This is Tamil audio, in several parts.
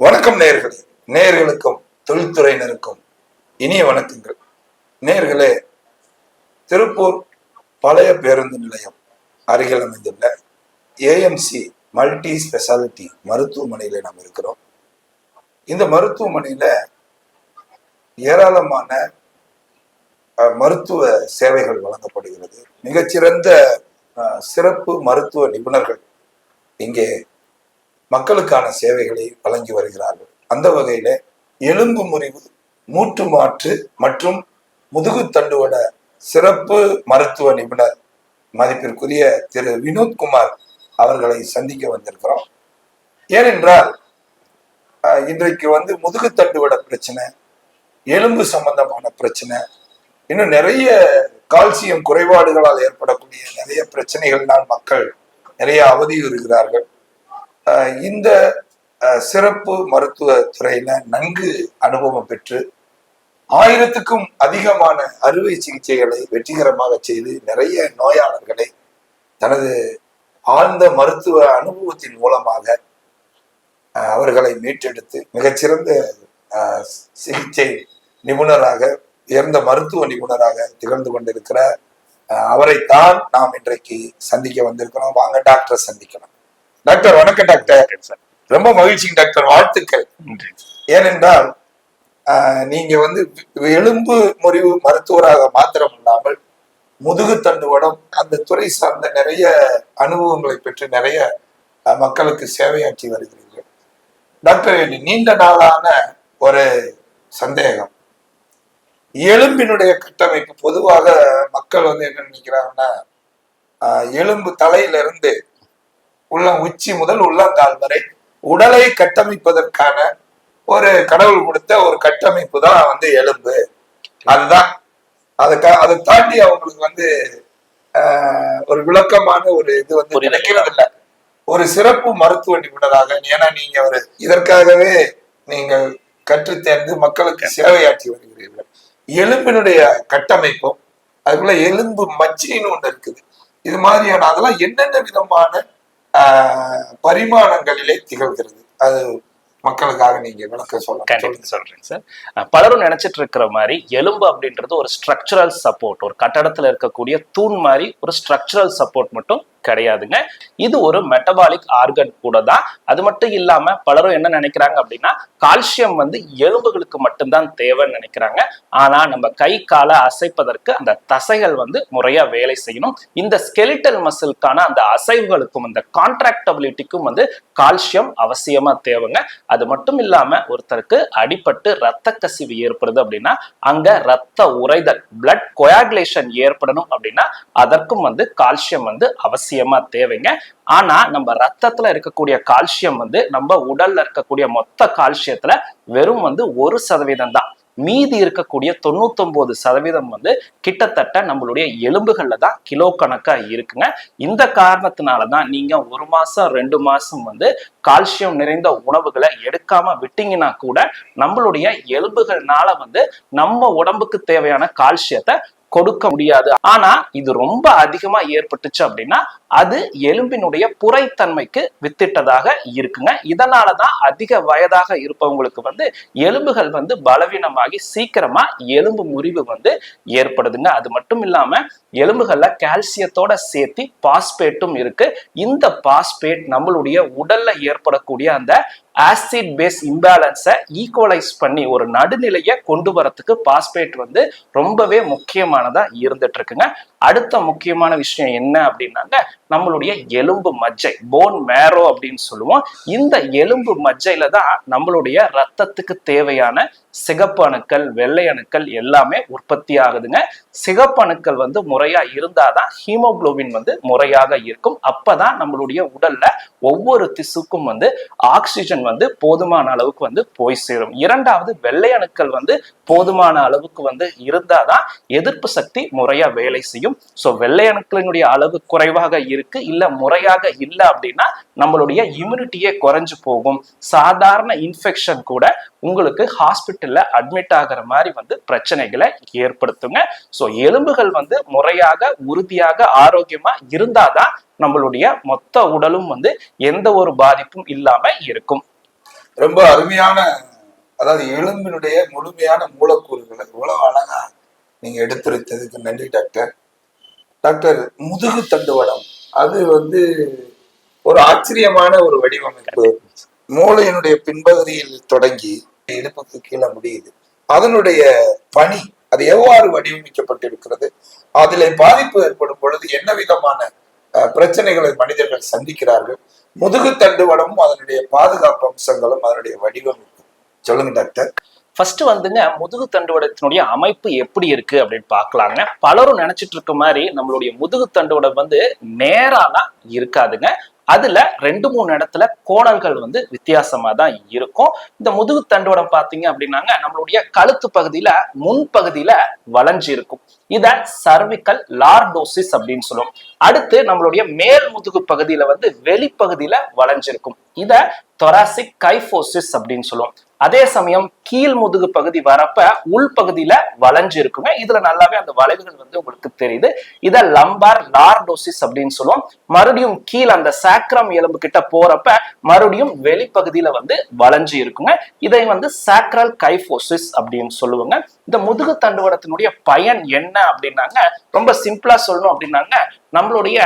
வணக்கம் நேயர்களே. தொழில்துறையினருக்கும் இனிய வணக்கங்கள். நேர்களே திருப்பூர் பழைய பேருந்து நிலையம் அருகில் அமைந்துள்ள ஏஎம்சி மல்டி ஸ்பெஷாலிட்டி மருத்துவமனையில் நாம் இருக்கிறோம். இந்த மருத்துவமனையில ஏராளமான அஹ், மருத்துவ சேவைகள் வழங்கப்படுகிறது. மிகச்சிறந்த அஹ், சிறப்பு மருத்துவ நிபுணர்கள் இங்கே மக்களுக்கான சேவைகளை வழங்கி வருகிறார்கள். அந்த வகையில எலும்பு முறிவு மூட்டு மாற்று மற்றும் முதுகு தண்டுவட சிறப்பு மருத்துவ நிபுணர் மதிப்பிற்குரிய திரு வினோத்குமார் அவர்களை சந்திக்க வந்திருக்கிறோம். ஏனென்றால் இன்றைக்கு வந்து முதுகு தண்டுவட பிரச்சனை எலும்பு சம்பந்தமான பிரச்சனை இன்னும் நிறைய கால்சியம் குறைபாடுகளால் ஏற்படக்கூடிய நிறைய பிரச்சனைகள்னால் மக்கள் நிறைய அவதியுறுகிறார்கள். இந்த சிறப்பு மருத்துவ துறையில நன்கு அனுபவம் பெற்று ஆயிரத்துக்கும் அதிகமான அறுவை சிகிச்சைகளை வெற்றிகரமாக செய்து நிறைய நோயாளர்களை தனது ஆழ்ந்த மருத்துவ அனுபவத்தின் மூலமாக அவர்களை மீட்டெடுத்து மிகச்சிறந்த சிகிச்சை நிபுணராக உயர்ந்த மருத்துவ நிபுணராக திகழ்ந்து கொண்டிருக்கிற அவரைத்தான் நாம் இன்றைக்கு சந்திக்க வந்திருக்கிறோம். வாங்க டாக்டர் சந்திக்கலாம். டாக்டர் வணக்கம் டாக்டர். ரொம்ப மகிழ்ச்சி டாக்டர். வாழ்த்துக்கள். ஏனென்றால் நீங்க வந்து எலும்பு முறிவு மருத்துவராக மாத்திரம் இல்லாமல் முதுகு தண்டுவடம் அந்த துறை சார்ந்த நிறைய அனுபவங்களை பெற்று நிறைய மக்களுக்கு சேவையாற்றி வருகிறீர்கள். டாக்டர் என் நீண்ட நாளான ஒரு சந்தேகம். எலும்பினுடைய கட்டமைப்பு பொதுவாக மக்கள் வந்து என்ன நினைக்கிறாங்கன்னா ஆஹ், எலும்பு தலையிலிருந்து உள்ள உச்சி முதல் உள்ளங்கால் வரை உடலை கட்டமைப்பதற்கான ஒரு கடவுள் கொடுத்த ஒரு கட்டமைப்பு தான் வந்து எலும்பு. அதுதான். அதுக்கா அதை தாண்டி அவங்களுக்கு வந்து ஒரு விளக்கமான ஒரு இது வந்து. கிடைக்கிறது இல்ல ஒரு சிறப்பு மருத்துவ நிபுணராக ஏன்னா நீங்க ஒரு இதற்காகவே நீங்கள் கற்றுத் தேர்ந்து மக்களுக்கு சேவையாற்றி வருகிறீர்கள். எலும்பினுடைய கட்டமைப்பும் அதுக்குள்ள எலும்பு மச்சின்னு ஒண்ணு இருக்குது. இது மாதிரியான அதெல்லாம் என்னென்ன விதமான பரிமாணங்களிலே திகழ்கிறது. அது மக்களுக்காக நீங்க விளக்க கண்டிப்பா சொல்லுங்க. சொல்றேன் சார் பலரும் நினைச்சிட்டு இருக்கிற மாதிரி எலும்பு அப்படின்றது ஒரு ஸ்ட்ரக்சரல் சப்போர்ட் ஒரு கட்டடத்துல இருக்கக்கூடிய தூண் மாதிரி ஒரு ஸ்ட்ரக்சரல் சப்போர்ட் மட்டும் கிடையாதுங்க. இது ஒரு மெட்டபாலிக் ஆர்கன் கூட தான். அது மட்டும் இல்லாம பலரும் என்ன நினைக்கிறாங்க அப்படின்னா கால்சியம் வந்து எலும்புகளுக்கு மட்டும்தான் தேவைன்னு நினைக்கிறாங்க. ஆனா நம்ம கை காலை அசைப்பதற்கு அந்த தசைகள் வந்து முறையா வேலை செய்யணும். இந்த ஸ்கெலிட்டல் மசிலுக்கான அந்த அசைவுகளுக்கும் அந்த கான்ட்ராக்டபிலிட்டிக்கும் வந்து கால்சியம் அவசியமா தேவைங்க. அது மட்டும் இல்லாம ஒருத்தருக்கு அடிபட்டு ரத்த கசிவு ஏற்படுது அப்படின்னா அங்க ரத்த உறைதல் பிளட் கொயாகுலேஷன் ஏற்படணும் அப்படின்னா அதற்கும் வந்து கால்சியம் வந்து அவசியமா தேவைங்க. ஆனா நம்ம ரத்தத்துல இருக்கக்கூடிய கால்சியம் வந்து நம்ம உடல்ல இருக்கக்கூடிய மொத்த கால்சியத்துல வெறும் வந்து ஒரு சதவீதம் தான் மீதி இருக்கக்கூடிய தொண்ணூத்தொன்பது சதவீதம் வந்து கிட்டத்தட்ட நம்மளுடைய எலும்புகள்ல தான் கிலோ கணக்கா இருக்குங்க. இந்த காரணத்தினால தான் நீங்க ஒரு மாசம் ரெண்டு மாசம் வந்து கால்சியம் நிறைந்த உணவுகளை எடுக்காம விட்டீங்கன்னா கூட நம்மளுடைய எலும்புகள்னால வந்து நம்ம உடம்புக்கு தேவையான கால்சியத்தை கொடுக்க முடியாது. ஆனா இது ரொம்ப அதிகமா ஏற்பட்டுச்சு அப்படின்னா அது எலும்பினுடைய புரைத்தன்மைக்கு வித்திட்டதாக இருக்குங்க. இதனாலதான் அதிக வயதாக இருப்பவங்களுக்கு வந்து எலும்புகள் வந்து பலவீனமாகி சீக்கிரமா எலும்பு முறிவு வந்து ஏற்படுதுங்க. அது மட்டும் இல்லாம எலும்புகள்ல கால்சியத்தோட சேர்த்து பாஸ்பேட்டும் இருக்கு. இந்த பாஸ்பேட் நம்மளுடைய உடல்ல ஏற்படக்கூடிய அந்த ஆசிட் பேஸ் இம்பேலன்ஸை ஈக்குவலைஸ் பண்ணி ஒரு நடுநிலையை கொண்டு வரத்துக்கு பாஸ்பேட் வந்து ரொம்பவே முக்கியமானதா இருந்துட்டு இருக்குங்க. அடுத்த முக்கியமான விஷயம் என்ன அப்படின்னாங்க நம்மளுடைய எலும்பு மஜ்ஜை போன் மேரோ அப்படின்னு சொல்லுவோம். இந்த எலும்பு மஜ்ஜையில தான் நம்மளுடைய ரத்தத்துக்கு தேவையான சிகப்பு அணுக்கள் வெள்ளை அணுக்கள் எல்லாமே உற்பத்தி ஆகுதுங்க. சிகப்பு அணுக்கள் வந்து முறையா இருந்தாதான் ஹீமோகுளோபின் வந்து முறையாக இருக்கும். அப்பதான் நம்மளுடைய உடல்ல ஒவ்வொரு திசுக்கும் வந்து ஆக்சிஜன் வந்து போதுமான அளவுக்கு வந்து போய் சேரும். இரண்டாவது வெள்ளை அணுக்கள் வந்து போதுமான அளவுக்கு வந்து இருந்தாதான் எதிர்ப்பு சக்தி முறையா வேலை செய்யும். ஸோ வெள்ளையணுக்களினுடைய அளவு குறைவாக இருக்கு. இல்ல முறையாக இல்லை அப்படின்னா நம்மளுடைய இம்யூனிட்டியே குறைஞ்சு போகும். சாதாரண இன்ஃபெக்ஷன் கூட உங்களுக்கு ஹாஸ்பிட்டல்ல அட்மிட் ஆகிற மாதிரி வந்து பிரச்சனைகளை ஏற்படுத்துங்க. ஸோ எலும்புகள் வந்து முறையாக உறுதியாக ஆரோக்கியமா இருந்தாதான் நம்மளுடைய மொத்த உடலும் வந்து எந்த ஒரு பாதிப்பும் இல்லாம இருக்கும். ரொம்ப அருமையான அதாவது எலும்பினுடைய முழுமையான மூலக்கூறுகளை இவ்வளவு அழகா நீங்க எடுத்துரைத்ததுக்கு நன்றி டாக்டர். டாக்டர் முதுகு தண்டுவடம். அது வந்து ஒரு ஆச்சரியமான ஒரு வடிவமைப்பு. மூளையினுடைய பின்பகுதியில் தொடங்கி இடுப்புக்கு கீழே முடியுது. அதனுடைய பணி அது எவ்வாறு வடிவமைக்கப்பட்டிருக்கிறது? அதில் பாதிப்பு ஏற்படும் பொழுது என்ன விதமான அஹ், பிரச்சனைகளை மனிதர்கள் சந்திக்கிறார்கள்? முதுகு தண்டுவடமும் அதனுடைய பாதுகாப்பு அம்சங்களும் அதனுடைய வடிவமைப்பு. சொல்லுங்க டாக்டர். ஃபர்ஸ்ட் வந்துங்க முதுகு தண்டுவடத்தினுடைய அமைப்பு எப்படி இருக்கு அப்படின்னு பார்க்கலாங்க. பலரும் நினைச்சிட்டு இருக்க மாதிரி நம்மளுடைய முதுகு தண்டுவடம் வந்து நேராலாம் இருக்காதுங்க. அதுல ரெண்டு மூணு இடத்துல கோணல்கள் வந்து வித்தியாசமா தான் இருக்கும். இந்த முதுகு தண்டுவடம் பாத்தீங்க அப்படின்னாங்க நம்மளுடைய கழுத்து பகுதியில முன்பகுதியில வளைஞ்சு இருக்கும். இத சர்விக்கல் லார்டோசிஸ் அப்படின்னு சொல்லுவோம். அடுத்து நம்மளுடைய மேல் முதுகு பகுதியில வந்து வெளிப்பகுதியில வளைஞ்சிருக்கும். இத தொராசிக் கைஃபோசிஸ் அப்படின்னு சொல்லுவோம். அதே சமயம் கீழ் முதுகு பகுதி வரப்ப உள்பகுதியில வளைஞ்சு இருக்குங்க இதுல நல்லாவே அந்த வளைவுகள் வந்து உங்களுக்கு தெரியுது. இத லம்பார் லார்டோசிஸ் அப்படின்னு சொல்லுவோம். மறுபடியும் கீழ் அந்த சாக்ரம் எலும்பு கிட்ட போறப்ப மறுபடியும் வெளிப்பகுதியில வந்து வளைஞ்சு இருக்குங்க இதை வந்து சாக்ரல் கைஃபோசிஸ் அப்படின்னு சொல்லுவாங்க. இந்த முதுகு தண்டுவடத்தினுடைய பயன் என்ன அப்படின்னாங்க. ரொம்ப சிம்பிளா சொல்லணும் அப்படின்னாங்க. நம்மளுடைய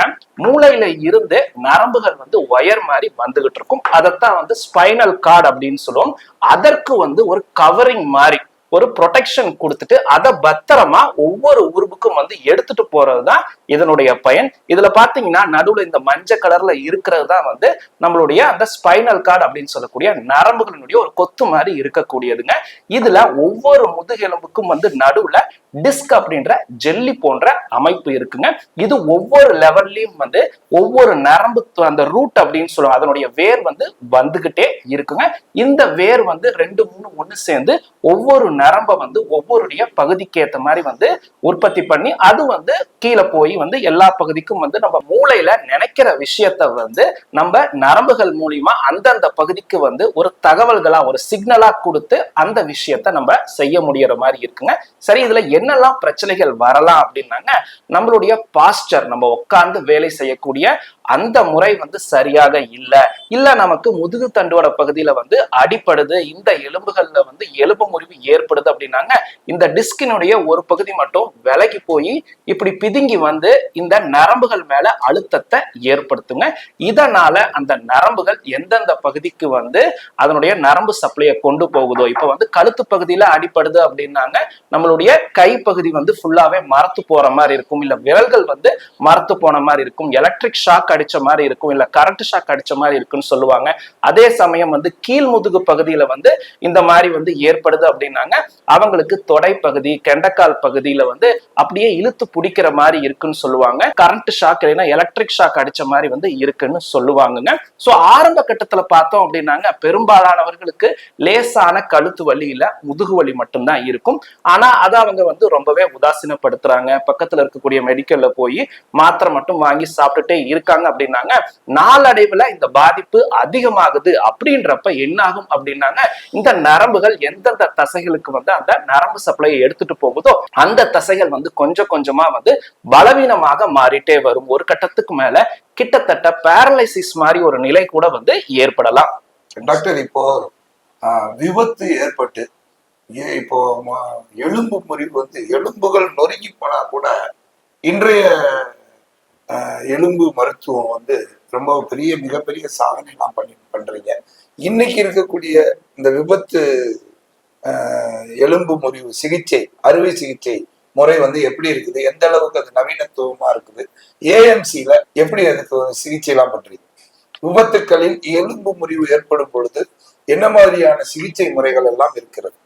மூளையில இருந்து நரம்புகள் வந்து ஒயர் மாதிரி வந்துகிட்டு இருக்கும். அதைத்தான் வந்து ஸ்பைனல் கார்டு அப்படின்னு சொல்லுவோம். அதற்கு வந்து ஒரு கவரிங் மாதிரி ஒரு ப்ரொடெக்ஷன் கொடுத்துட்டு அதை பத்திரமா ஒவ்வொரு உறுப்புக்கும் வந்து எடுத்துட்டு போறது தான் இதனுடைய பயன். இதுல பாத்தீங்கன்னா நடுவுல இந்த மஞ்சள் கலர்ல இருக்கிறது தான் வந்து நம்மளுடைய அந்த ஸ்பைனல் கார்டு அப்படின்னு சொல்லக்கூடிய நரம்புகளினுடைய ஒரு கொத்து மாதிரி இருக்கக்கூடியதுங்க. இதுல ஒவ்வொரு முதுகெலும்புக்கும் வந்து நடுவுல டிஸ்க் அப்படின்ற ஜெல்லி போன்ற அமைப்பு இருக்குங்க. இது ஒவ்வொரு லெவல்லையும் வந்து ஒவ்வொரு நரம்பு அந்த ரூட் அப்படின்னு சொல்லுவாங்க. அதனுடைய வேர் வந்து வந்துகிட்டே இருக்குங்க. இந்த வேர் வந்து ரெண்டு மூணு ஒண்ணு சேர்ந்து ஒவ்வொரு நரம்பை வந்து ஒவ்வொருடைய பகுதிக்கு ஏற்ற மாதிரி வந்து உற்பத்தி பண்ணி அது வந்து கீழே போய் வந்து எல்லா பகுதிக்கும் வந்து நம்ம மூளையில நினைக்கிற விஷயத்த வந்து நம்ம நரம்புகள் மூலியமா அந்தந்த பகுதிக்கு வந்து ஒரு தகவல்களா ஒரு சிக்னலா கொடுத்து அந்த விஷயத்த நம்ம செய்ய முடியற மாதிரி இருக்குங்க. சரி இதுல என்னெல்லாம் பிரச்சனைகள் வரலாம் அப்படின்னாங்க நம்மளுடைய பாஸ்டர் நம்ம உட்கார்ந்து வேலை செய்யக்கூடிய அந்த முறை வந்து சரியாக இல்லை. இல்ல நமக்கு முதுகு தண்டுவட பகுதியில வந்து அடிப்படுது இந்த எலும்புகள்ல வந்து எலும்பு முறிவு ஏற்படுது அப்படின்னாங்க. இந்த டிஸ்கினுடைய ஒரு பகுதி மட்டும் விலகி போய் இப்படி பிதுங்கி வந்து இந்த நரம்புகள் மேல அழுத்தத்தை ஏற்படுத்துங்க. இதனால அந்த நரம்புகள் எந்தெந்த பகுதிக்கு வந்து அதனுடைய நரம்பு சப்ளையை கொண்டு போகுதோ இப்ப வந்து கழுத்து பகுதியில அடிப்படுது அப்படின்னாங்க. நம்மளுடைய கை கைப்பகுதி வந்து ஃபுல்லாவே மரத்து போற மாதிரி இருக்கும். இல்ல விரல்கள் வந்து மரத்து போன மாதிரி இருக்கும். எலக்ட்ரிக் ஷாக் அடிச்ச மாதிரி இருக்கும். இல்ல கரண்ட் ஷாக் அடிச்ச மாதிரி இருக்குன்னு சொல்லுவாங்க. அதே சமயம் வந்து கீழ் முதுகு பகுதியில வந்து இந்த மாதிரி வந்து ஏற்படுது அப்படின்னாங்க. அவங்களுக்கு தொடை பகுதி கெண்டக்கால் பகுதியில வந்து அப்படியே இழுத்து பிடிக்கிற மாதிரி இருக்குன்னு சொல்லுவாங்க. கரண்ட் ஷாக் இல்லைன்னா எலக்ட்ரிக் ஷாக் அடிச்ச மாதிரி வந்து இருக்குன்னு சொல்லுவாங்கங்க. சோ ஆரம்ப கட்டத்துல பார்த்தோம் அப்படின்னாங்க பெரும்பாலானவர்களுக்கு லேசான கழுத்து வலி இல்ல முதுகு வலி மட்டும்தான் இருக்கும். ஆனா அதை அவங்க வந்து வந்து ரொம்பவே உதாசீனப்படுத்துறாங்க. பக்கத்துல இருக்கக்கூடிய மெடிக்கல்ல போய் மாத்திரை மட்டும் வாங்கி சாப்பிட்டுட்டே இருக்காங்க அப்படின்னாங்க. நாளடைவுல இந்த பாதிப்பு அதிகமாகுது அப்படின்றப்ப என்ன ஆகும் அப்படின்னாங்க. இந்த நரம்புகள் எந்தெந்த தசைகளுக்கு வந்து அந்த நரம்பு சப்ளையை எடுத்துட்டு போகுதோ அந்த தசைகள் வந்து கொஞ்சம் கொஞ்சமா வந்து பலவீனமாக மாறிட்டே வரும். ஒரு கட்டத்துக்கு மேல கிட்டத்தட்ட பேரலைசிஸ் மாதிரி ஒரு நிலை கூட வந்து ஏற்படலாம். டாக்டர் இப்போ விபத்து ஏற்பட்டு இப்போ எலும்பு முறிவு வந்து எலும்புகள் நொறுங்கி போனா கூட இன்றைய எலும்பு மருத்துவம் வந்து ரொம்ப பெரிய மிகப்பெரிய சாதனை எல்லாம் பண்ணி பண்றீங்க. இன்னைக்கு இருக்கக்கூடிய இந்த விபத்து ஆஹ், எலும்பு முறிவு சிகிச்சை அறுவை சிகிச்சை முறை வந்து எப்படி இருக்குது? எந்த அளவுக்கு அது நவீனத்துவமா இருக்குது? ஏஎம்சில எப்படி அதுக்கு சிகிச்சை எல்லாம் பண்றீங்க? விபத்துக்களில் எலும்பு முறிவு ஏற்படும் பொழுது என்ன மாதிரியான சிகிச்சை முறைகள் எல்லாம் இருக்கிறது?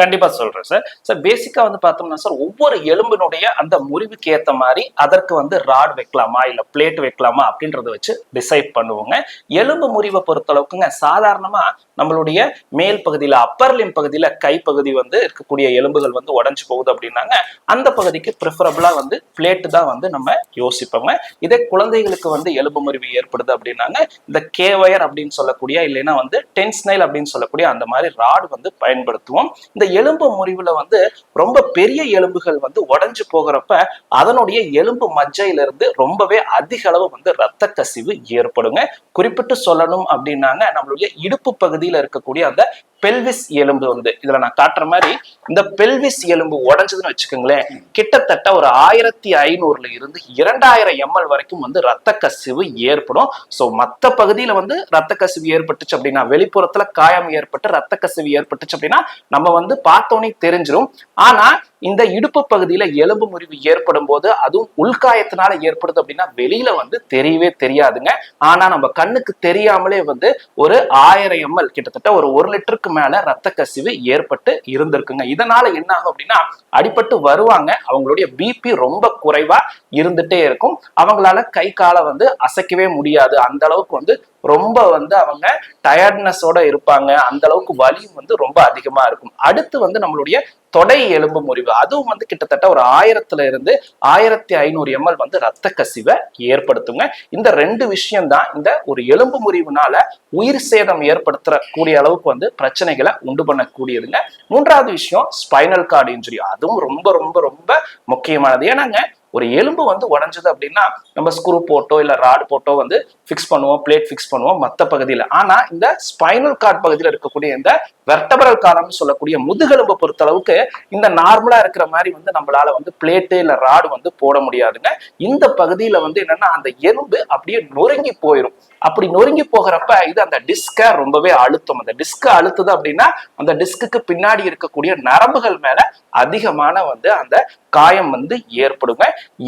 கண்டிப்பா சொல்றேன் சார் சார் பேசிக்கா வந்து பார்த்தோம்னா சார் ஒவ்வொரு எலும்பினுடைய அந்த முறிவுக்கு ஏத்த மாதிரி அதற்கு வந்து ராட் வைக்கலாமா இல்ல பிளேட் வைக்கலாமா அப்படின்றத வச்சு டிசைட் பண்ணுவோங்க. எலும்பு முறிவை பொறுத்தளவுக்குங்க சாதாரணமா நம்மளுடைய மேல் பகுதியில அப்பர் லிம் பகுதியில கை பகுதி வந்து இருக்கக்கூடிய எலும்புகள் வந்து உடைஞ்சு போகுது அப்படின்னாங்க அந்த பகுதிக்கு ப்ரிஃபரபிளா வந்து பிளேட் தான் வந்து நம்ம யோசிப்போங்க. இதே குழந்தைகளுக்கு வந்து எலும்பு முறிவு ஏற்படுது அப்படின்னாங்க இந்த கேவயர் அப்படின்னு சொல்லக்கூடிய இல்லைன்னா வந்து டென்ஸ்னைல் அப்படின்னு சொல்லக்கூடிய அந்த மாதிரி ராட் வந்து பயன்படுத்துவோம். இந்த எலும்பு முறிவுல வந்து ரொம்ப பெரிய எலும்புகள் வந்து உடைஞ்சு போகிறப்ப அதனுடைய எலும்பு மஜ்ஜையில இருந்து ரொம்பவே அதிக அளவு வந்து ரத்த கசிவு ஏற்படுங்க. குறிப்பிட்டு சொல்லணும் அப்படின்னாங்க நம்மளுடைய இடுப்பு பகுதியில இருக்கக்கூடிய அந்த பெல்விஸ் எலும்பு வந்து இதுல நான் காட்டுற மாதிரி இந்த பெல்விஸ் எலும்பு உடஞ்சதுன்னு வச்சுக்கோங்களேன் கிட்டத்தட்ட ஒரு ஆயிரத்தி ஐநூறுல இருந்து இரண்டாயிரம் எம்எல் வரைக்கும் வந்து ரத்த கசிவு ஏற்படும். ஸோ மத்த பகுதியில வந்து ரத்த கசிவு ஏற்பட்டுச்சு அப்படின்னா வெளிப்புறத்துல காயம் ஏற்பட்டு ரத்த கசிவு ஏற்பட்டுச்சு அப்படின்னா நம்ம வந்து பார்த்தோன்னே தெரிஞ்சிடும் ஆனா இந்த இடுப்பு பகுதியில எலும்பு முறிவு ஏற்படும் போது அதுவும் உள்காயத்தினால ஏற்படுது அப்படின்னா வெளியில வந்து தெரியவே தெரியாதுங்க. ஆனா நம்ம கண்ணுக்கு தெரியாமலே வந்து ஒரு ஆயிரம் எம்எல் கிட்டத்தட்ட ஒரு ஒரு லிட்டருக்கு மேல ரத்த கசிவு ஏற்பட்டு இருந்திருக்குங்க. இதனால என்ன ஆகும் அப்படின்னா அடிபட்டு வருவாங்க. அவங்களுடைய பிபி ரொம்ப குறைவா இருந்துட்டே இருக்கும். அவங்களால கை காலை வந்து அசைக்கவே முடியாது. அந்த அளவுக்கு வந்து ரொம்ப வந்து அவங்க டயர்ட்னஸோட இருப்பாங்க. அந்த அளவுக்கு வலியும் வந்து ரொம்ப அதிகமா இருக்கும். அடுத்து வந்து நம்மளுடைய தொடை எலும்பு முறிவு. அதுவும் வந்து கிட்டத்தட்ட ஒரு ஆயிரத்துல இருந்து ஆயிரத்தி ஐநூறு எம்எல் வந்து ரத்த கசிவை ஏற்படுத்துங்க. இந்த ரெண்டு விஷயம் தான் இந்த ஒரு எலும்பு முறிவுனால உயிர் சேதம் ஏற்படுத்துற கூடிய அளவுக்கு வந்து பிரச்சனைகளை உண்டு பண்ணக்கூடியதுங்க. மூன்றாவது விஷயம் ஸ்பைனல் கார்டு இன்ஜுரி அதுவும் ரொம்ப ரொம்ப ரொம்ப முக்கியமானது. ஏன்னாங்க ஒரு எலும்பு வந்து உடஞ்சது அப்படின்னா நம்ம ஸ்க்ரூ போட்டோ இல்ல ராடு போட்டோ வந்து ஃபிக்ஸ் பண்ணுவோம் பிளேட் ஃபிக்ஸ் பண்ணுவோம் மற்ற பகுதியில். ஆனா இந்த ஸ்பைனல் கார்ட் பகுதியில் இருக்கக்கூடிய இந்த வெர்டபரல் காலம்னு சொல்லக்கூடிய முதுகெலும்பை பொறுத்த அளவுக்கு இந்த நார்மலா இருக்கிற மாதிரி வந்து நம்மளால வந்து பிளேட்டு இல்ல ராடு வந்து போட முடியாதுங்க. இந்த பகுதியில் வந்து என்னன்னா அந்த எலும்பு அப்படியே நொறுங்கி போயிடும் அப்படி நொறுங்கி போகிறப்ப இது அந்த டிஸ்கை ரொம்பவே அழுத்தம். அந்த டிஸ்கை அழுத்துது அப்படின்னா அந்த டிஸ்க்கு பின்னாடி இருக்கக்கூடிய நரம்புகள் மேல அதிகமான வந்து அந்த காயம் வந்து ஏற்படுங்க.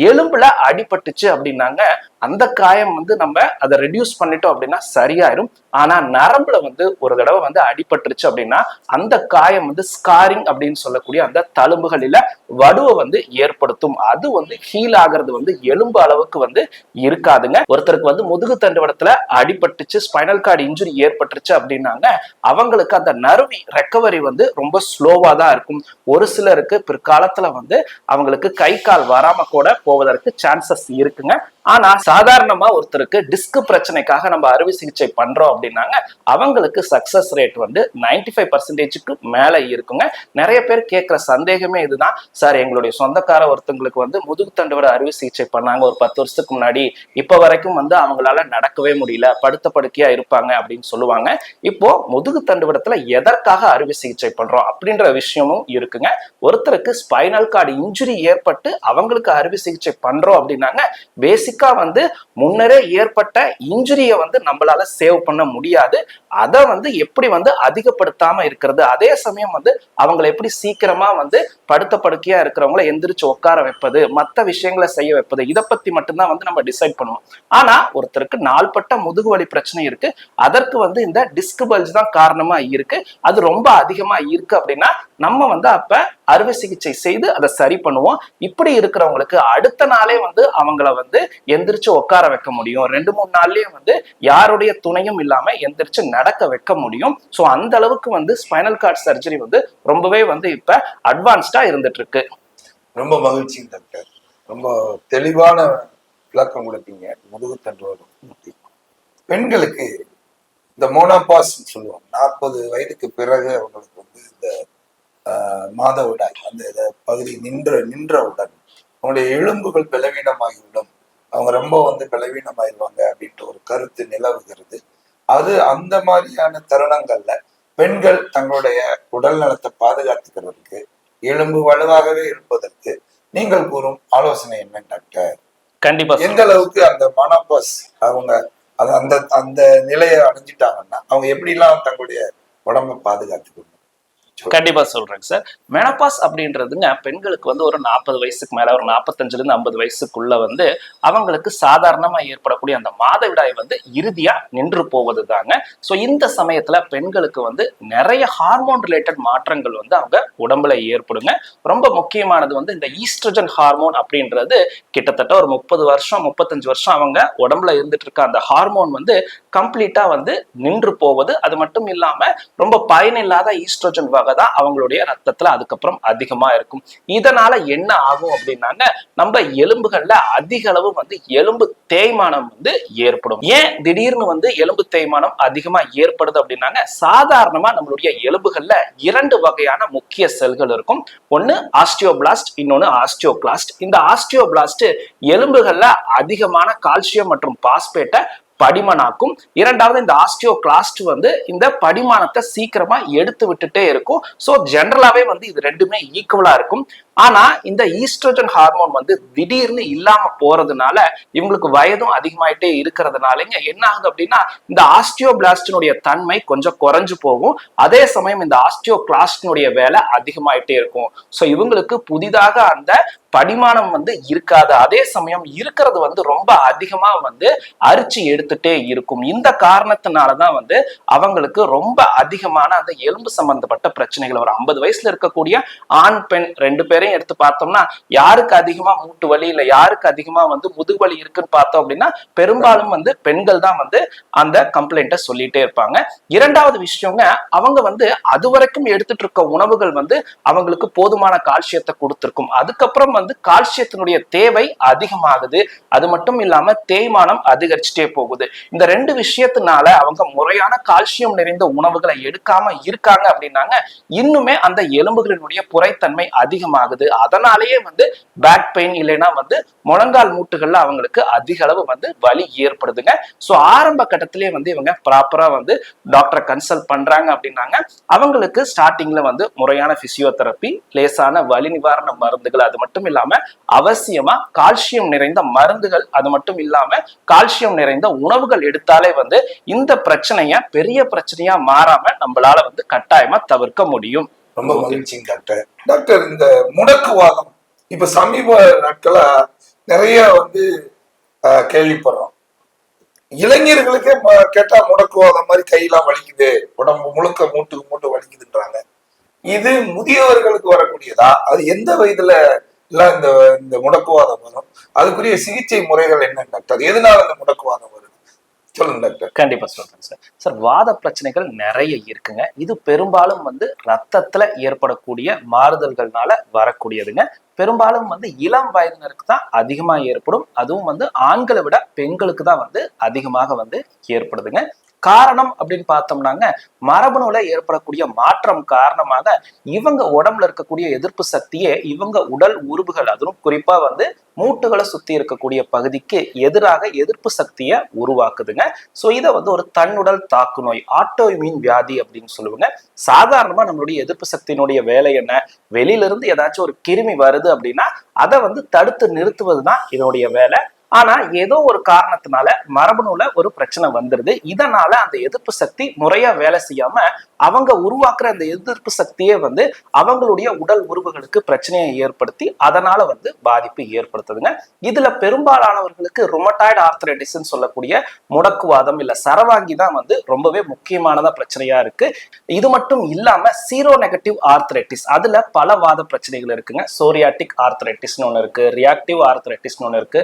எலும்புல அடிபட்டுச்சு அப்படின்னாங்க. அந்த காயம் வந்து நம்ம அதை ரெடியூஸ் பண்ணிட்டோம் அப்படின்னா சரியாயிரும். ஆனா நரம்புல வந்து ஒரு தடவை வந்து அடிபட்டுருச்சு அப்படின்னா அந்த காயம் வந்து ஸ்காரிங் அப்படின்னு சொல்லக்கூடிய அந்த தழும்புகளில வடுவை வந்து ஏற்படுத்தும். அது வந்து ஹீல் ஆகிறது வந்து எலும்பு அளவுக்கு வந்து இருக்காதுங்க. ஒருத்தருக்கு வந்து முதுகு தண்டுவடத்துல அடிபட்டுச்சு ஸ்பைனல் கார்டு இன்ஜுரி ஏற்பட்டுருச்சு அப்படின்னாங்க. அவங்களுக்கு அந்த நறுவி ரெக்கவரி வந்து ரொம்ப ஸ்லோவா தான் இருக்கும். ஒரு சிலருக்கு பிற்காலத்துல வந்து அவங்களுக்கு கை கால் வராம கூட போவதற்கு சான்சஸ் இருக்குங்க. ஆனா சாதாரணமா ஒருத்தருக்கு டிஸ்க் பிரச்சனைக்காக நம்ம அறுவை சிகிச்சை பண்றோம் அப்படின்னாங்க அவங்களுக்கு சக்சஸ் ரேட் வந்து 95% ஃபைவ் பர்சன்டேஜுக்கு மேல இருக்குங்க. நிறைய பேர் கேட்கிற சந்தேகமே இதுதான். சார் எங்களுடைய சொந்தக்கார ஒருத்தங்களுக்கு வந்து முதுகு தண்டுவட அறுவை சிகிச்சை பண்ணாங்க ஒரு பத்து வருஷத்துக்கு முன்னாடி. இப்ப வரைக்கும் வந்து அவங்களால நடக்கவே முடியல படுத்த படுக்கையா இருப்பாங்க அப்படின்னு சொல்லுவாங்க. இப்போ முதுகு தண்டுவடத்துல எதற்காக அறுவை சிகிச்சை பண்றோம் அப்படின்ற விஷயமும் இருக்குங்க. ஒருத்தருக்கு ஸ்பைனல் கார்டு இன்ஜுரி ஏற்பட்டு அவங்களுக்கு அறுவை சிகிச்சை பண்றோம் அப்படின்னாங்க. பேசிக் பேசிக்கா வந்து முன்னரே ஏற்பட்ட இன்ஜுரியை வந்து நம்மளால சேவ் பண்ண முடியாது. அதை வந்து எப்படி வந்து அதிகப்படுத்தாம இருக்கிறது? அதே சமயம் வந்து அவங்களை எப்படி சீக்கிரமா வந்து படுத்த படுக்கையா இருக்கிறவங்கள எந்திரிச்சு உட்கார வைப்பது மற்ற விஷயங்களை செய்ய வைப்பது இதை பத்தி மட்டும்தான் வந்து நம்ம டிசைட் பண்ணுவோம். ஆனா ஒருத்தருக்கு நாள்பட்ட முதுகு வலி பிரச்சனை இருக்கு. அதற்கு வந்து இந்த டிஸ்க் பல்ஜ் தான் காரணமா இருக்கு. அது ரொம்ப அதிகமா இருக்கு அப்படின்னா நம்ம வந்து அப்ப அறுவை சிகிச்சை செய்து அதை சரி பண்ணுவோம். இப்படி இருக்கிறவங்களுக்கு அடுத்த நாளே வந்து அவங்கள வந்து எந்திரிச்சு உட்கார வைக்க முடியும். ரெண்டு மூணு நாள்லயே வந்து யாருடைய துணையும் இல்லாம எந்திரிச்சு நடக்க வைக்க முடியும். ஸோ அந்த அளவுக்கு வந்து ஸ்பைனல் கார்ட் சர்ஜரி வந்து ரொம்பவே வந்து இப்ப அட்வான்ஸ்டா இருந்துட்டு இருக்கு ரொம்ப மகிழ்ச்சி டாக்டர். ரொம்ப தெளிவான விளக்கம் கொடுத்தீங்க. முதுகு பெண்களுக்கு இந்த மோனோபாஸ் சொல்லுவோம் நாற்பது வயதுக்கு பிறகு அவங்களுக்கு வந்து இந்த மாதவிடாய் அந்த பகுதி நின்ற நின்றவுடன் அவங்களுடைய எலும்புகள் பலவீனமாகிவிடும். அவங்க ரொம்ப வந்து பலவீனமாயிருவாங்க அப்படின்ற ஒரு கருத்து நிலவுகிறது. அது அந்த மாதிரியான தருணங்கள்ல பெண்கள் தங்களுடைய உடல் நலத்தை பாதுகாத்துக்கிறதுக்கு எலும்பு வலுவாகவே இருப்பதற்கு நீங்கள் கூறும் ஆலோசனை என்ன டாக்டர்? கண்டிப்பா எந்த அளவுக்கு அந்த மனோபஸ் அவங்க அந்த அந்த நிலையை அடைஞ்சிட்டாங்கன்னா அவங்க எப்படிலாம் தங்களுடைய உடம்பை பாதுகாத்துக்கணும் கண்டிப்பா சொல்றேங்க சார். மெனப்பாஸ் அப்படின்றதுங்க பெண்களுக்கு வந்து ஒரு நாற்பது வயசுக்கு மேல ஒரு நாற்பத்தஞ்சுல இருந்து ஐம்பது வயசுக்குள்ள வந்து அவங்களுக்கு சாதாரணமா ஏற்படக்கூடிய அந்த மாதவிடாய் வந்து இறுதியா நின்று போவது தாங்க ஸோ இந்த சமயத்துல பெண்களுக்கு வந்து நிறைய ஹார்மோன் ரிலேட்டட் மாற்றங்கள் வந்து அவங்க உடம்புல ஏற்படுங்க. ரொம்ப முக்கியமானது வந்து இந்த ஈஸ்ட்ரஜன் ஹார்மோன் அப்படின்றது கிட்டத்தட்ட ஒரு முப்பது வருஷம் முப்பத்தஞ்சு வருஷம் அவங்க உடம்புல இருந்துட்டு இருக்க அந்த ஹார்மோன் வந்து கம்ப்ளீட்டா வந்து நின்று போவது. அது மட்டும் இல்லாம ரொம்ப பயனில்லாத ஈஸ்ட்ரஜன் வகை தான் அவங்களுடைய ரத்தத்துல அதுக்கப்புறம் அதிகமா இருக்கும். இதனால என்ன ஆகும் அப்படின்னாங்க நம்ம எலும்புகள்ல அதிக அளவு வந்து எலும்பு தேய்மானம் வந்து ஏற்படும். ஏன் திடீர்னு வந்து எலும்பு தேய்மானம் அதிகமா ஏற்படுது அப்படின்னாங்க சாதாரணமா நம்மளுடைய எலும்புகள்ல இரண்டு வகையான முக்கிய செல்கள் இருக்கும். ஒன்னு ஆஸ்டியோபிளாஸ்ட் இன்னொன்னு ஆஸ்டியோகிளாஸ்ட் இந்த ஆஸ்டியோபிளாஸ்ட் எலும்புகள்ல அதிகமான கால்சியம் மற்றும் பாஸ்பேட்டை படிமனாக்கும். இரண்டாவது இந்த ஆஸ்டியோ கிளாஸ்ட் வந்து இந்த படிமானத்தை சீக்கிரமா எடுத்து விட்டுட்டே இருக்கும். ஸோ ஜென்ரலாவே வந்து இது ரெண்டுமே ஈக்குவலா இருக்கும். ஆனா இந்த ஈஸ்ட்ரோஜன் ஹார்மோன் வந்து திடீர்னு இல்லாம போறதுனால இவங்களுக்கு வயதும் அதிகமாயிட்டே இருக்கிறதுனாலங்க என்ன ஆகுது அப்படின்னா இந்த ஆஸ்டியோபிளாஸ்டினுடைய தன்மை கொஞ்சம் குறைஞ்சு போகும். அதே சமயம் இந்த ஆஸ்டியோகிளாஸ்டினுடைய வேலை அதிகமாயிட்டே இருக்கும். ஸோ இவங்களுக்கு புதிதாக அந்த படிமானம் வந்து இருக்காது. அதே சமயம் இருக்கிறது வந்து ரொம்ப அதிகமா வந்து அரிச்சு எடுத்துட்டே இருக்கும். இந்த காரணத்தினாலதான் வந்து அவங்களுக்கு ரொம்ப அதிகமான அந்த எலும்பு சம்பந்தப்பட்ட பிரச்சனைகள். ஒரு ஐம்பது வயசுல இருக்கக்கூடிய ஆண் பெண் ரெண்டு பேரையும் எடுத்து பார்த்தோம்னா யாருக்கு அதிகமா மூட்டு வலி இல்ல யாருக்கு அதிகமா வந்து முதுகு வலி இருக்குன்னு பார்த்தோம் அப்படின்னா பெரும்பாலும் வந்து பெண்கள் தான் வந்து அந்த கம்ப்ளைண்ட்டை சொல்லிட்டே இருப்பாங்க. இரண்டாவது விஷயங்க அவங்க வந்து அது வரைக்கும் எடுத்துட்டு இருக்க உணவுகள் வந்து அவங்களுக்கு போதுமான கால்சியத்தை கொடுத்துருக்கும். அதுக்கப்புறம் வந்து கால்சியத்தினுடைய தேவை அதிகமாகுது. அது மட்டும் இல்லாம தேய்மானம் அதிகரிச்சுட்டே போகுது. இந்த ரெண்டு விஷயத்தினால அவங்க முறையான கால்சியம் நிறைந்த உணவுகளை எடுக்காம இருக்காங்க அப்படின்னாங்க. இன்னுமே அந்த எலும்புகளினுடைய புரைத்தன்மை அதிகமாகுது. அதனாலேயே வந்து பேக் பெயின் இல்லைன்னா வந்து முழங்கால் மூட்டுகள்ல அவங்களுக்கு அதிக அளவு வந்து வலி ஏற்படுதுங்க. ஸோ ஆரம்ப கட்டத்திலேயே வந்து இவங்க ப்ராப்பரா வந்து டாக்டரை கன்சல்ட் பண்றாங்க அப்படின்னாங்க. அவங்களுக்கு ஸ்டார்டிங்ல வந்து முறையான பிசியோதெரப்பி லேசான வலி நிவாரண மருந்துகள் அது மட்டும் இல்லாம அவசியமா கால்சியம் நிறைந்த மருந்துகள் அது மட்டும் இல்லாம கால்சியம் நிறைந்த உணவுகள் எடுத்தாலே வந்து இந்த பிரச்சனைய பெரிய பிரச்சனையா மாறாம நம்மளால வந்து கட்டாயமா தவிர்க்க முடியும். ரொம்ப மகிழ்ச்சிங்க டாக்டர். டாக்டர் இந்த முடக்குவாதம் இப்ப சமீப நாட்களா நிறைய வந்து கேள்விப்படுறோம். இளைஞர்களுக்கே கேட்டா முடக்குவாதம் மாதிரி கையெல்லாம் வலிக்குது உடம்பு முழுக்க மூட்டுக்கு மூட்டு வலிக்குதுன்றாங்க. இது முதியவர்களுக்கு வரக்கூடியதா? அது எந்த வயதுல எல்லாம் இந்த இந்த முடக்குவாதம் வரும்? அதுக்குரிய சிகிச்சை முறைகள் என்ன டாக்டர்? எதனால இந்த முடக்குவாதம் வருது? சொல்லுங்க டாக்டர். கண்டிப்பா சொல்றேன் சார். சார் வாத பிரச்சனைகள் நிறைய இருக்குங்க. இது பெரும்பாலும் வந்து ரத்தத்துல ஏற்படக்கூடிய மாறுதல்கள்னால வரக்கூடியதுங்க. பெரும்பாலும் வந்து இளம் வயதினருக்கு தான் அதிகமாக ஏற்படும். அதுவும் வந்து ஆண்களை விட பெண்களுக்கு தான் வந்து அதிகமாக வந்து ஏற்படுதுங்க. காரணம் அப்படின்னு பார்த்தோம்னாங்க மரபணுல ஏற்படக்கூடிய மாற்றம் காரணமாக இவங்க உடம்புல இருக்கக்கூடிய எதிர்ப்பு சக்தியே இவங்க உடல் உறுப்புகள் அதுவும் குறிப்பா வந்து மூட்டுகளை சுத்தி இருக்கக்கூடிய பகுதிக்கு எதிராக எதிர்ப்பு சக்தியை உருவாக்குதுங்க. ஸோ இதை வந்து ஒரு தன்னுடல் தாக்கு நோய் ஆட்டோ வியாதி அப்படின்னு சொல்லுவாங்க. சாதாரணமா நம்மளுடைய எதிர்ப்பு சக்தியினுடைய வேலை என்ன? வெளியில இருந்து ஏதாச்சும் ஒரு கிருமி வருது அப்படின்னா அதை வந்து தடுத்து நிறுத்துவது தான் இதனுடைய வேலை. ஆனா ஏதோ ஒரு காரணத்தினால மரபணுல ஒரு பிரச்சனை வந்துருது. இதனால அந்த எதிர்ப்பு சக்தி முறையா வேலை செய்யாம அவங்க உருவாக்குற அந்த எதிர்ப்பு சக்தியே வந்து அவங்களுடைய உடல் உறுப்புகளுக்கு பிரச்சனையை ஏற்படுத்தி அதனால வந்து பாதிப்பு ஏற்படுத்துதுங்க. இதுல பெரும்பாலானவர்களுக்கு ரொமட்டாய்டு ஆர்த்தரைட்டிஸ்ன்னு சொல்லக்கூடிய முடக்குவாதம் இல்ல சரவாங்கி தான் வந்து ரொம்பவே முக்கியமானதா பிரச்சனையா இருக்கு. இது மட்டும் இல்லாம சீரோ நெகட்டிவ் ஆர்த்தரைட்டிஸ் அதுல பல வாத பிரச்சனைகள் இருக்குங்க. சோரியாட்டிக் ஆர்த்தரைட்டிஸ்னு ஒன்று இருக்கு ரியாக்டிவ் ஆர்த்தரைட்டிஸ்னு ஒன்று இருக்கு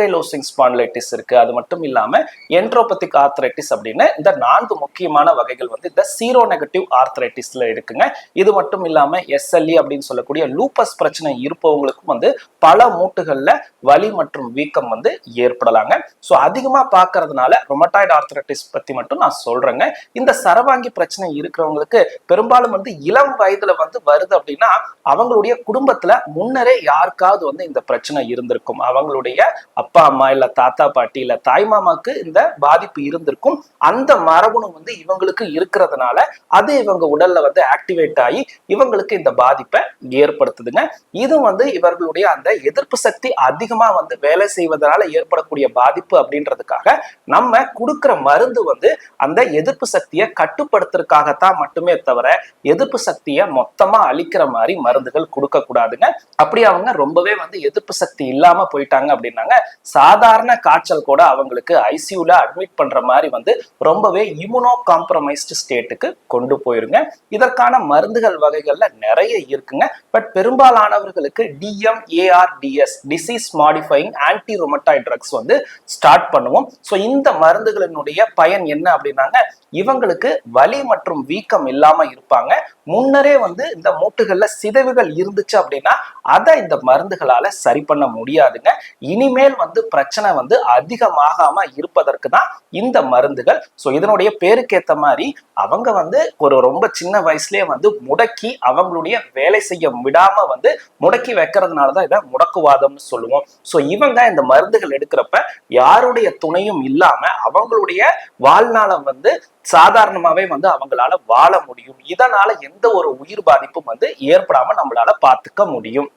ஆங்கைலோசிங் ஸ்பான்லைட்டிஸ் இருக்கு. அது மட்டும் இல்லாம என்ட்ரோபத்திக் ஆர்த்ரைட்டிஸ் அப்படின்னு இந்த நான்கு முக்கியமான வகைகள் வந்து இந்த சீரோ நெகட்டிவ் ஆர்த்ரைட்டிஸ்ல இருக்குங்க. இது மட்டும் இல்லாம எஸ்எல்இ அப்படின்னு சொல்லக்கூடிய லூப்பஸ் பிரச்சனை இருப்பவங்களுக்கும் வந்து பல மூட்டுகள்ல வலி மற்றும் வீக்கம் வந்து ஏற்படலாங்க. ஸோ அதிகமா பார்க்கறதுனால ரொமட்டாய்டு ஆர்த்ரைட்டிஸ் பத்தி மட்டும் நான் சொல்றேங்க. இந்த சரவாங்கி பிரச்சனை இருக்கிறவங்களுக்கு பெரும்பாலும் வந்து இளம் வயதுல வந்து வருது அப்படின்னா அவங்களுடைய குடும்பத்துல முன்னரே யாருக்காவது வந்து இந்த பிரச்சனை இருந்திருக்கும். அவங்களுடைய அப்பா அம்மா இல்ல தாத்தா பாட்டி இல்ல தாய் மாமாக்கு இந்த பாதிப்பு இருந்திருக்கும். அந்த மரபணு வந்து இவங்களுக்கு இருக்கிறதுனால அது இவங்க உடல்ல வந்து ஆக்டிவேட் ஆகி இவங்களுக்கு இந்த பாதிப்பை ஏற்படுத்துதுங்க. இது வந்து இவர்களுடைய அந்த எதிர்ப்பு சக்தி அதிகமா வந்து வேலை செய்வதனால ஏற்படக்கூடிய பாதிப்பு அப்படின்றதுக்காக நம்ம கொடுக்கிற மருந்து வந்து அந்த எதிர்ப்பு சக்தியை கட்டுப்படுத்துறதுக்காகத்தான் மட்டுமே தவிர எதிர்ப்பு சக்தியை மொத்தமா அழிக்கிற மாதிரி மருந்துகள் கொடுக்க கூடாதுங்க அப்படி அவங்க ரொம்பவே வந்து எதிர்ப்பு சக்தி இல்லாம போயிட்டாங்க அப்படின்னாங்க. சாதாரண காய்ச்சல் கூட அவங்களுக்கு ஐசியூல அட்மிட் பண்ற மாதிரி வந்து ரொம்பவே இம்யூனோ காம்ப்ரமைஸ்டு ஸ்டேட்டுக்கு கொண்டு போயிருங்க. இதற்கான மருந்துகள் வகைகள்ல நிறைய இருக்குங்க. But பெரும்பாலானவர்களுக்கு DMARDs disease modifying anti rheumatoid drugs வந்து ஸ்டார்ட் பண்ணுவோம். ஸோ இந்த மருந்துகளினுடைய பயன் என்ன அப்படின்னாங்க இவங்களுக்கு வலி மற்றும் வீக்கம் இல்லாம இருப்பாங்க. முன்னரே வந்து இந்த மூட்டுகள்ல சிதைவுகள் இருந்துச்சு அப்படின்னா அதை இந்த மருந்துகளால சரி பண்ண முடியாதுங்க. இனிமேல் வந்து பிரச்சனை வந்து அதிகமாகாம இருப்பதற்கு தான் இந்த மருந்துகள். ஸோ இதனுடைய பேருக்கேற்ற மாதிரி அவங்க வந்து ஒரு ரொம்ப சின்ன வயசுலயே வந்து முடக்கி அவங்களுடைய வேலை செய்ய விடாம வந்து முடக்கி வைக்கிறதுனால தான் இதை முடக்குவாதம்னு சொல்லுவோம். ஸோ இவங்க இந்த மருந்துகள் எடுக்கிறப்ப யாருடைய துணையும் இல்லாம அவங்களுடைய வாழ்நாளம் வந்து சாதாரணமாவே வந்து அவங்களால வாழ முடியும். இதனால எந்த ஒரு உயிர் பாதிப்பும் வந்து ஏற்படாம நம்மளால பார்த்துக்க முடியும்.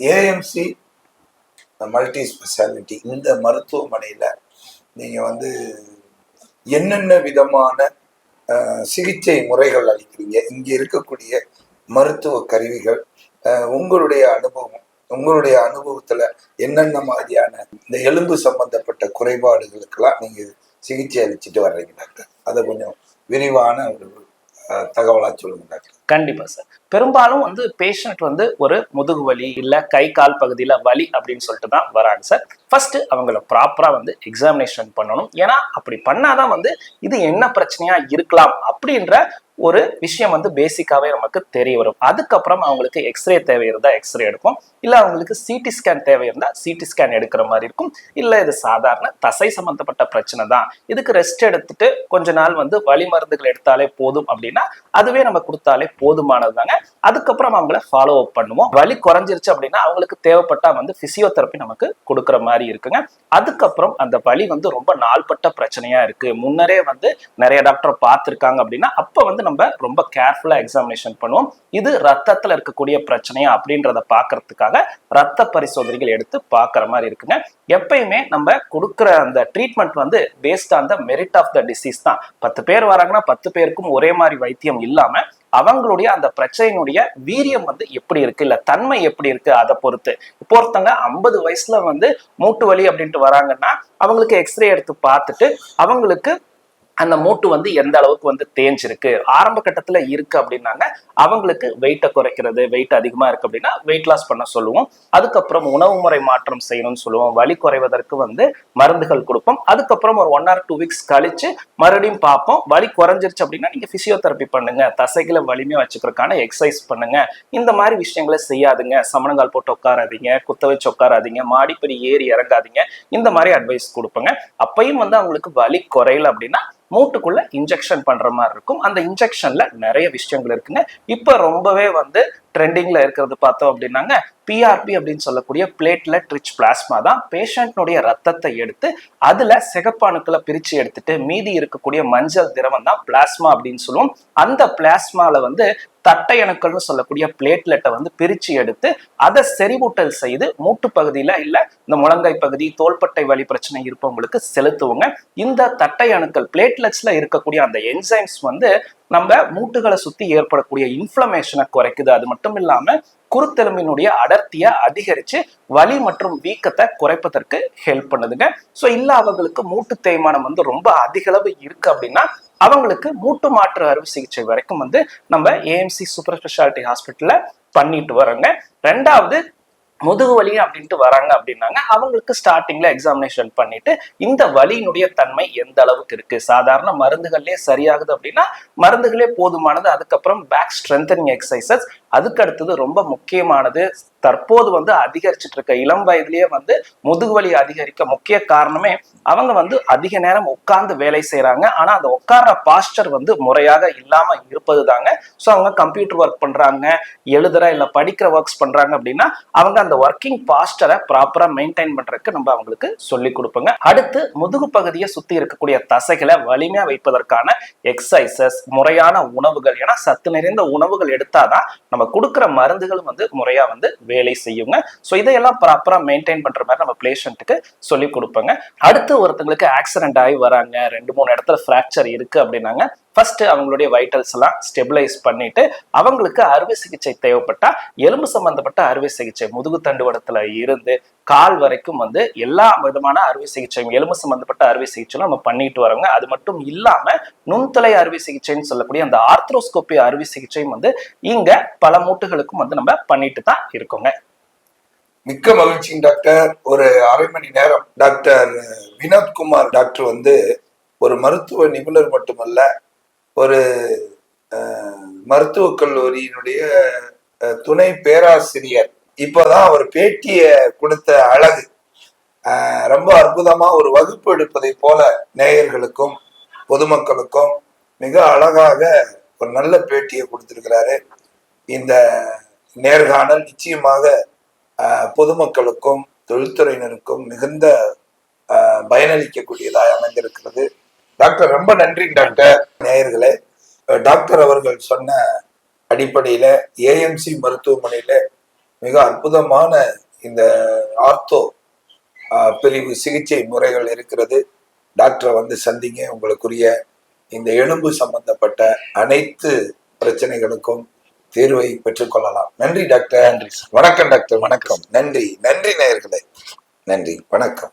ஏஎம்சி மல்டி ஸ்பெஷாலிட்டி இந்த மருத்துவமனையில் நீங்கள் வந்து என்னென்ன விதமான சிகிச்சை முறைகள் அளிக்கிறீங்க? இங்கே இருக்கக்கூடிய மருத்துவ கருவிகள் உங்களுடைய அனுபவம் உங்களுடைய அனுபவத்துல என்னென்ன மாதிரியான இந்த எலும்பு சம்பந்தப்பட்ட குறைபாடுகளுக்கெல்லாம் நீங்க சிகிச்சை அளிச்சுட்டு வர்றீங்க டாக்டர்? அதை கொஞ்சம் விரிவான ஒரு தகவலாக சொல்லுங்க டாக்டர். கண்டிப்பா சார். பெரும்பாலும் வந்து பேஷண்ட் வந்து ஒரு முதுகு வலி இல்ல கை கால் பகுதியில வலி அப்படின்னு சொல்லிட்டு தான் வராங்க சார். ஃபர்ஸ்ட் அவங்கள ப்ராப்பரா வந்து எக்ஸாமினேஷன் பண்ணணும். ஏன்னா அப்படி பண்ணாதான் வந்து இது என்ன பிரச்சனையா இருக்கலாம் அப்படின்ற ஒரு விஷயம் வந்து பேசிக்காவே நமக்கு தெரிய வரும். அதுக்கப்புறம் அவங்களுக்கு எக்ஸ்ரே தேவை இருந்தால் எக்ஸ்ரே எடுப்போம். இல்ல அவங்களுக்கு சிடி ஸ்கேன் தேவை இருந்தால் சிடி ஸ்கேன் எடுக்கிற மாதிரி இருக்கும். இல்ல இது சாதாரண தசை சம்பந்தப்பட்ட பிரச்சனை தான். இதுக்கு ரெஸ்ட் எடுத்துட்டு கொஞ்ச நாள் வந்து வலி மருந்துகள் எடுத்தாலே போதும் அப்படின்னா அதுவே நம்ம கொடுத்தாலே போதுமானது தாங்க. அதுக்கப்புறம் அவங்கள ஃபாலோ அப் பண்ணுவோம். வலி குறைஞ்சிருச்சு அப்படின்னா அவங்களுக்கு தேவைப்பட்டா வந்து பிசியோதெரப்பி நமக்கு கொடுக்குற மாதிரி இருக்குங்க. அதுக்கப்புறம் அந்த வலி வந்து ரொம்ப நாள்பட்ட பிரச்சனையா இருக்கு. முன்னரே வந்து நிறைய டாக்டர் பார்த்துருக்காங்க அப்படின்னா அப்போ வந்து நம்ம ரொம்ப கேர்ஃபுல்லா எக்ஸாமினேஷன் பண்ணுவோம். இது ரத்தத்துல இருக்கக்கூடிய பிரச்சனையா அப்படின்றத பார்க்கறதுக்காக ரத்த பரிசோதனைகள் எடுத்து பார்க்குற மாதிரி இருக்குங்க. எப்பயுமே நம்ம கொடுக்குற அந்த ட்ரீட்மெண்ட் வந்து based on the merit of the disease தான். பத்து பேர் வராங்கன்னா பத்து பேருக்கும் ஒரே மாதிரி வைத்தியம் இல்லாமல் அவங்களுடைய அந்த பிரச்சனையினுடைய வீரியம் வந்து எப்படி இருக்கு? இல்ல தன்மை எப்படி இருக்கு? அதை பொறுத்து. இப்போ ஒருத்தங்க ஐம்பது வயசுல வந்து மூட்டு வலி அப்படின்ட்டு வராங்கன்னா அவங்களுக்கு எக்ஸ்ரே எடுத்து பார்த்துட்டு அவங்களுக்கு அந்த மூட்டு வந்து எந்த அளவுக்கு வந்து தேஞ்சிருக்கு? ஆரம்ப கட்டத்துல இருக்கு அப்படின்னாங்க. அவங்களுக்கு வெயிட்டை குறைக்கிறது வெயிட் அதிகமா இருக்கு அப்படின்னா வெயிட் லாஸ் பண்ண சொல்லுவோம். அதுக்கப்புறம் உணவு முறை மாற்றம் செய்யணும்னு சொல்லுவோம். வலி குறைவதற்கு வந்து மருந்துகள் கொடுப்போம். அதுக்கப்புறம் ஒரு ஒன் ஆர் டூ வீக்ஸ் கழிச்சு மறுபடியும் பார்ப்போம். வலி குறைஞ்சிருச்சு அப்படின்னா நீங்க பிசியோதெரப்பி பண்ணுங்க. தசைகளை வலிமையா வச்சுக்கிறதுக்கான எக்ஸசைஸ் பண்ணுங்க. இந்த மாதிரி விஷயங்களை செய்யாதுங்க. சமணங்கால் போட்டு உட்காராதீங்க. குத்த வச்சு உட்காராதீங்க. மாடிப்படி ஏறி இறங்காதீங்க. இந்த மாதிரி அட்வைஸ் கொடுப்பேங்க. அப்பயும் வந்து அவங்களுக்கு வலி குறையல அப்படின்னா மூட்டுக்குள்ள இன்ஜெக்ஷன் பண்ற மாதிரி இருக்கும். அந்த இன்ஜெக்ஷன்ல நிறைய விஷயங்கள் இருக்குங்க. இப்ப ரொம்பவே வந்து ட்ரெண்டிங்கில் இருக்கிறது பார்த்தோம் அப்படின்னாங்க பிஆர்பி அப்படின்னு சொல்லக்கூடிய பிளேட்லெட் ரிச் பிளாஸ்மா தான் பேஷண்ட்னுடைய ரத்தத்தை எடுத்து அதில் சிகப்பாணுக்களை பிரித்து எடுத்துட்டு மீதி இருக்கக்கூடிய மஞ்சள் திரவம் தான் பிளாஸ்மா அப்படின்னு சொல்லுவோம். அந்த பிளாஸ்மாவில் வந்து தட்டையணுக்கள்னு சொல்லக்கூடிய பிளேட்லெட்டை வந்து பிரித்து எடுத்து அதை செறிவூட்டல் செய்து மூட்டு பகுதியில இல்லை இந்த முழங்கை பகுதி தோள்பட்டை வலி பிரச்சனை இருப்பவங்களுக்கு செலுத்துவோங்க. இந்த தட்டை அணுக்கள் இருக்கக்கூடிய அந்த என்சைம்ஸ் வந்து நம்ம மூட்டுகளை சுத்தி ஏற்படக்கூடிய இன்ஃப்ளமேஷனை குறைக்குது. அது மட்டும் இல்லாம குருத்தெலும்பினுடைய அடர்த்தியை அதிகரிச்சு வலி மற்றும் வீக்கத்தை குறைப்பதற்கு ஹெல்ப் பண்ணுதுங்க. ஸோ இல்லாதவங்களுக்கு மூட்டு தேய்மானம் வந்து ரொம்ப அதிகளவு இருக்கு அப்படின்னா அவங்களுக்கு மூட்டு மாற்று அறுவை சிகிச்சை வரைக்கும் வந்து நம்ம ஏஎம்சி சூப்பர் ஸ்பெஷாலிட்டி ஹாஸ்பிட்டல்ல பண்ணிட்டு வரோங்க. ரெண்டாவது முதுகு வலி அப்படின்ட்டு வராங்க அப்படின்னாங்க. அவங்களுக்கு ஸ்டார்டிங்ல எக்ஸாமினேஷன் பண்ணிட்டு இந்த வலியினுடைய தன்மை எந்த அளவுக்கு இருக்கு? சாதாரண மருந்துகள்லயே சரியாகுது அப்படின்னா மருந்துகளே போதுமானது. அதுக்கப்புறம் பேக் ஸ்ட்ரென்தனிங் எக்ஸசைசஸ் அதுக்கு அடுத்தது ரொம்ப முக்கியமானது தற்போது வந்து அதிகரிச்சுட்டு இருக்க இளம் வயதிலேயே வந்து முதுகு வலி அதிகரிக்க முக்கிய காரணமே அவங்க வந்து அதிக நேரம் உட்கார்ந்து வேலை செய்யறாங்க ஆனா அந்த உட்கார்ற பாஸ்டர் வந்து முறையாக இல்லாம இருப்பது தாங்க ஸோ அவங்க கம்ப்யூட்டர் ஒர்க் பண்றாங்க எழுதுற இல்ல படிக்கிற ஒர்க்ஸ் பண்றாங்க அப்படின்னா அவங்க அந்த ஒர்க்கிங் பாஸ்டரை ப்ராப்பரா மெயின்டைன் பண்றதுக்கு நம்ம அவங்களுக்கு சொல்லி கொடுப்போங்க. அடுத்து முதுகு பகுதியை சுத்தி இருக்கக்கூடிய தசைகளை வலிமையா வைப்பதற்கான எக்ஸசைசஸ் முறையான உணவுகள். ஏன்னா சத்து நிறைந்த உணவுகள் எடுத்தாதான் நம்ம கொடுக்குற மருந்துகளும் வந்து முறையா வந்து வேலை செய்யுங்க. ஸோ இதையெல்லாம் ப்ராப்பரா மெயின்டைன் பண்ற மாதிரி நம்ம பேஷண்ட்டுக்கு சொல்லி கொடுப்போங்க. அடுத்து ஒருத்தங்களுக்கு ஆக்சிடென்ட் ஆகி வராங்க. ரெண்டு மூணு இடத்துல ஃப்ராக்சர் இருக்கு அப்படின்னாங்க. ஃபர்ஸ்ட் அவங்களுடைய வைட்டல்ஸ் எல்லாம் ஸ்டெபிலைஸ் பண்ணிட்டு அவங்களுக்கு அறுவை சிகிச்சை தேவைப்பட்டா எலும்பு சம்பந்தப்பட்ட அறுவை சிகிச்சை முதுகு தண்டுவடத்துல இருந்து கால் வரைக்கும் வந்து எல்லா விதமான அறுவை சிகிச்சையும் எலும்பு சம்பந்தப்பட்ட அறுவை சிகிச்சையும் நம்ம பண்ணிட்டு வரோங்க. அது மட்டும் இல்லாம நுண்தலை அறுவை சிகிச்சைன்னு சொல்லக்கூடிய அந்த ஆர்த்ரோஸ்கோபி அறுவை சிகிச்சையும் வந்து இங்க பல மூட்டுகளுக்கும் வந்து நம்ம பண்ணிட்டு தான் இருக்கோங்க. மிக்க மகிழ்ச்சி டாக்டர். ஒரு அரை மணி நேரம் டாக்டர் வினோத்குமார் டாக்டர் வந்து ஒரு மருத்துவ நிபுணர் மட்டுமல்ல ஒரு மருத்துவக் கல்லூரியினுடைய துணை பேராசிரியர். இப்போதான் அவர் பேட்டியை கொடுத்த அழகு. ரொம்ப அற்புதமா ஒரு வகுப்பு எடுப்பதை போல நேயர்களுக்கும் பொதுமக்களுக்கும் மிக அழகாக ஒரு நல்ல பேட்டியை கொடுத்திருக்கிறாரு. இந்த நேர்காணல் நிச்சயமாக பொதுமக்களுக்கும் தொழில்துறையினருக்கும் மிகுந்த பயனளிக்கக்கூடியதாக அமைந்திருக்கிறது. டாக்டர் ரொம்ப நன்றி டாக்டர். நேயர்களே டாக்டர் அவர்கள் சொன்ன அடிப்படையில ஏஎம்சி மருத்துவமனையில மிக அற்புதமான இந்த ஆர்த்தோ பிரிவு சிகிச்சை முறைகள் இருக்கிறது. டாக்டரை வந்து சந்திங்க. உங்களுக்குரிய இந்த எலும்பு சம்பந்தப்பட்ட அனைத்து பிரச்சனைகளுக்கும் தீர்வை பெற்றுக்கொள்ளலாம் நன்றி டாக்டர். நன்றி வணக்கம் டாக்டர். வணக்கம். நன்றி. நன்றி நேயர்களே. நன்றி. வணக்கம்.